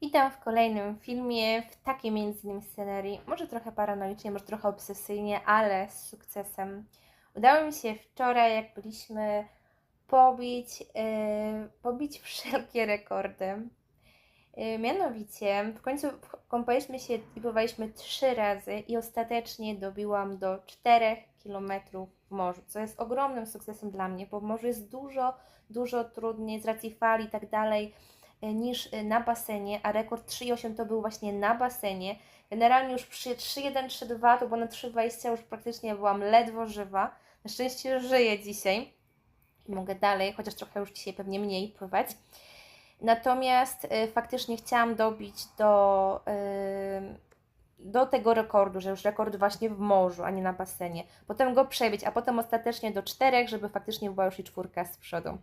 Witam w kolejnym filmie, w takiej między innymi scenerii, może trochę paranoicznie, może trochę obsesyjnie, ale z sukcesem. Udało mi się wczoraj, jak byliśmy, pobić, yy, pobić wszelkie rekordy. Yy, mianowicie, w końcu kąpaliśmy się i trzy razy i ostatecznie dobiłam do 4 km w morzu, co jest ogromnym sukcesem dla mnie, bo w morzu jest dużo, dużo trudniej z racji fali i tak dalej niż e, na basenie, a rekord 3,8 to był właśnie na basenie. Generalnie już przy 3,1, 3,2 to było na 3,20 już praktycznie byłam ledwo żywa. Na szczęście żyję dzisiaj i mogę dalej, chociaż trochę już dzisiaj pewnie mniej pływać. Natomiast y, faktycznie chciałam dobić do, do tego rekordu, że już rekord właśnie w morzu, a nie na basenie. Potem go przebić, a potem ostatecznie do czterech, żeby faktycznie była już i czwórka z przodu.